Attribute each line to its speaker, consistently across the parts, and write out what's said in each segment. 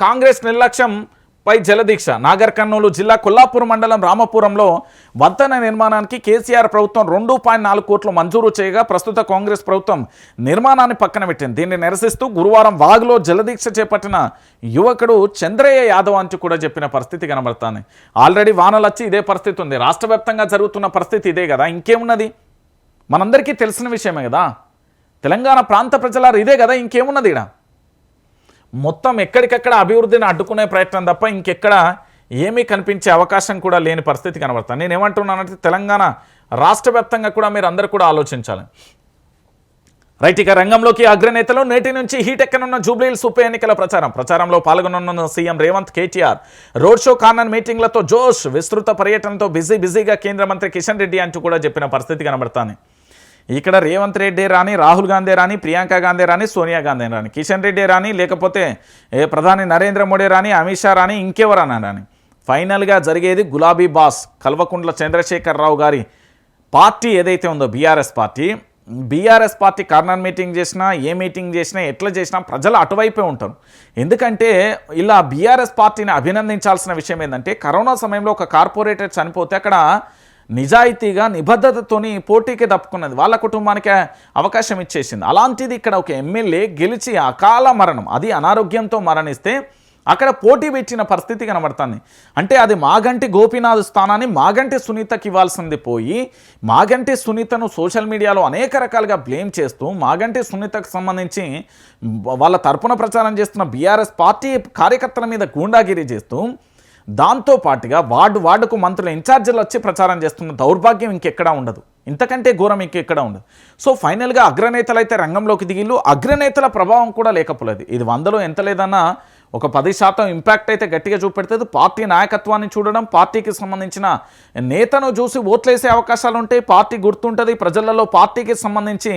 Speaker 1: కాంగ్రెస్ నిర్లక్ష్యం పై జలదీక్ష. నాగర్ కర్నూలు జిల్లా కొల్లాపూర్ మండలం రామపురంలో వంతెన నిర్మాణానికి కేసీఆర్ ప్రభుత్వం రెండు పాయింట్ నాలుగు కోట్లు మంజూరు చేయగా ప్రస్తుత కాంగ్రెస్ ప్రభుత్వం నిర్మాణాన్ని పక్కన పెట్టింది. దీన్ని నిరసిస్తూ గురువారం వాగులో జలదీక్ష చేపట్టిన యువకుడు చంద్రయ్య యాదవ్ అంటూ కూడా చెప్పిన పరిస్థితి కనబడుతుంది. ఆల్రెడీ వానలు వచ్చి ఇదే పరిస్థితి ఉంది. రాష్ట్ర జరుగుతున్న పరిస్థితి ఇదే కదా. ఇంకేమున్నది? మనందరికీ తెలిసిన విషయమే కదా. తెలంగాణ ప్రాంత ప్రజలారు ఇదే కదా ఇంకేమున్నది ఇక్కడ మొత్తం ఎక్కడికక్కడ అభివృద్ధిని అడ్డుకునే ప్రయత్నం తప్ప ఇంకెక్కడ ఏమీ కనిపించే అవకాశం కూడా లేని పరిస్థితి కనబడుతుంది. నేను ఏమంటున్నానంటే తెలంగాణ రాష్ట్ర వ్యాప్తంగా కూడా మీరు అందరూ కూడా ఆలోచించాలి. రైట్ ఇక రంగంలోకి అగ్రనేతలు నేటి నుంచి హీట్ ఎక్కనున్న జూబ్లీహిల్స్ ఉప ఎన్నికల ప్రచారం. ప్రచారంలో పాల్గొననున్న CM Revanth KTR road show corner మీటింగ్లతో జోష్ విస్తృత పర్యటనతో బిజీ బిజీగా కేంద్ర మంత్రి కిషన్ రెడ్డి అంటూ కూడా చెప్పిన పరిస్థితి కనబడుతుంది. ఇక్కడ రేవంత్ రెడ్డి రాని రాహుల్ గాంధీ రాని ప్రియాంక గాంధీ రాని సోనియా గాంధీ రాని. కిషన్ రెడ్డి రాని లేకపోతే ప్రధాని నరేంద్ర మోడీ రాని అమిత్ షా రాని ఇంకెవరన్నా రాని. ఫైనల్గా జరిగేది గులాబీ బాస్ కల్వకుంట్ల చంద్రశేఖరరావు గారి పార్టీ ఏదైతే ఉందో BRS party. BRS party corner meeting చేసినా ఏ మీటింగ్ చేసినా ఎట్లా చేసినా ప్రజలు అటువైపే ఉంటారు. ఎందుకంటే ఇలా బీఆర్ఎస్ పార్టీని అభినందించాల్సిన విషయం ఏంటంటే కరోనా సమయంలో ఒక కార్పొరేటర్ చనిపోతే అక్కడ నిజాయితీగా నిబద్ధతతోని పోటీకి తప్పుకున్నది వాళ్ళ కుటుంబానికి అవకాశం ఇచ్చేసింది. అలాంటిది ఇక్కడ ఒక ఎమ్మెల్యే గెలిచి అకాల మరణం అది అనారోగ్యంతో మరణిస్తే అక్కడ పోటీ పెట్టిన పరిస్థితి కనబడుతుంది. అంటే అది మాగంటి గోపీనాథ్ స్థానాన్ని మాగంటి సునీతకి ఇవ్వాల్సింది పోయి మాగంటి సునీతను సోషల్ మీడియాలో అనేక రకాలుగా బ్లేమ్ చేస్తూ మాగంటి సునీతకు సంబంధించి వాళ్ళ తరపున ప్రచారం చేస్తున్న బీఆర్ఎస్ పార్టీ కార్యకర్తల మీద గూండాగిరి చేస్తూ దాంతో పాటుగా వార్డు వార్డుకు మంత్రుల ఇన్ఛార్జీలు వచ్చి ప్రచారం చేస్తున్న దౌర్భాగ్యం ఇంకెక్కడా ఉండదు. ఇంతకంటే ఘోరం ఇంకెక్కడా ఉండదు. సో ఫైనల్గా అగ్రనేతలు అయితే రంగంలోకి దిగిళ్ళు. అగ్రనేతల ప్రభావం కూడా లేకపోలేదు. ఇది వందలో ఎంత లేదన్నా ఒక పది శాతం ఇంపాక్ట్ అయితే గట్టిగా చూపెడుతుంది. పార్టీ నాయకత్వాన్ని చూడడం పార్టీకి సంబంధించిన నేతను చూసి ఓట్లేసే అవకాశాలు ఉంటాయి పార్టీ గుర్తుంటుంది. ప్రజలలో పార్టీకి సంబంధించి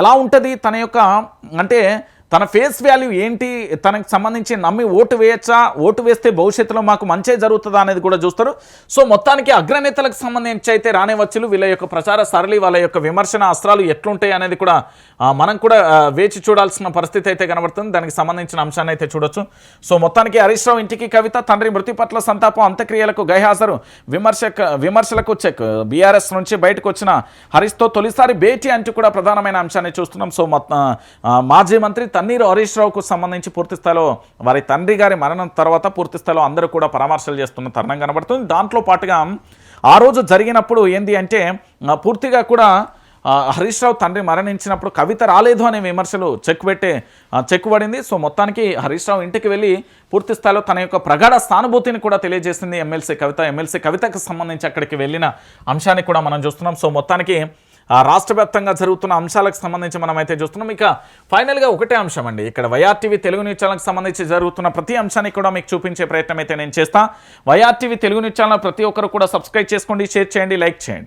Speaker 1: ఎలా ఉంటుంది తన యొక్క అంటే తన ఫేస్ వాల్యూ ఏంటి? తనకు సంబంధించి నమ్మి ఓటు వేయచ్చా? ఓటు వేస్తే భవిష్యత్తులో మాకు మంచే జరుగుతుందా అనేది కూడా చూస్తారు. సో మొత్తానికి అగ్రనేతలకు సంబంధించి అయితే రానివచ్చులు. వీళ్ళ యొక్క ప్రచార సరళి వాళ్ళ యొక్క విమర్శన అస్త్రాలు ఎట్లుంటాయి అనేది కూడా మనం కూడా వేచి చూడాల్సిన పరిస్థితి అయితే కనబడుతుంది. దానికి సంబంధించిన అంశాన్ని అయితే చూడొచ్చు. సో మొత్తానికి హరీష్ రావు ఇంటికి కవిత తండ్రి మృతి పట్ల సంతాపం అంత్యక్రియలకు గైహాజరు. విమర్శక విమర్శలకు చెక్. బీఆర్ఎస్ నుంచి బయటకు వచ్చిన హరీష్తో తొలిసారి భేటీ అంటూ కూడా ప్రధానమైన అంశాన్ని చూస్తున్నాం. సో మొత్తం మాజీ మంత్రి తన్నీరు హరీష్ రావుకు సంబంధించి పూర్తిస్థాయిలో వారి తండ్రి గారి మరణం తర్వాత పూర్తిస్థాయిలో అందరూ కూడా పరామర్శలు చేస్తున్న తరుణం కనబడుతుంది. దాంట్లో పాటుగా ఆ రోజు జరిగినప్పుడు ఏంది అంటే పూర్తిగా కూడా హరీష్ రావు తండ్రి మరణించినప్పుడు కవిత రాలేదు అనే విమర్శలు చెక్ పెట్టే చెక్ పడింది. సో మొత్తానికి హరీష్ రావు ఇంటికి వెళ్ళి పూర్తి స్థాయిలో తన యొక్క ప్రగాఢ సానుభూతిని కూడా తెలియజేసింది ఎమ్మెల్సీ కవిత. ఎమ్మెల్సీ కవితకు సంబంధించి అక్కడికి వెళ్ళిన అంశాన్ని కూడా మనం చూస్తున్నాం. సో మొత్తానికి రాష్ట్ర వ్యాప్తంగా జరుగుతున్న అంశాలకు సంబంధించి మనం అయితే చూస్తున్నాం. ఇక ఫైనల్గా ఒకటే అంశం అండి. ఇక్కడ వైఆర్టీవీ తెలుగు న్యూస్ ఛానల్కి సంబంధించి జరుగుతున్న ప్రతి అంశాన్ని కూడా మీకు చూపించే ప్రయత్నం అయితే నేను చేస్తాను వైఆర్టీవీ తెలుగు న్యూస్ ఛానల్ ప్రతి ఒక్కరు కూడా సబ్స్క్రైబ్ చేసుకోండి షేర్ చేయండి లైక్ చేయండి.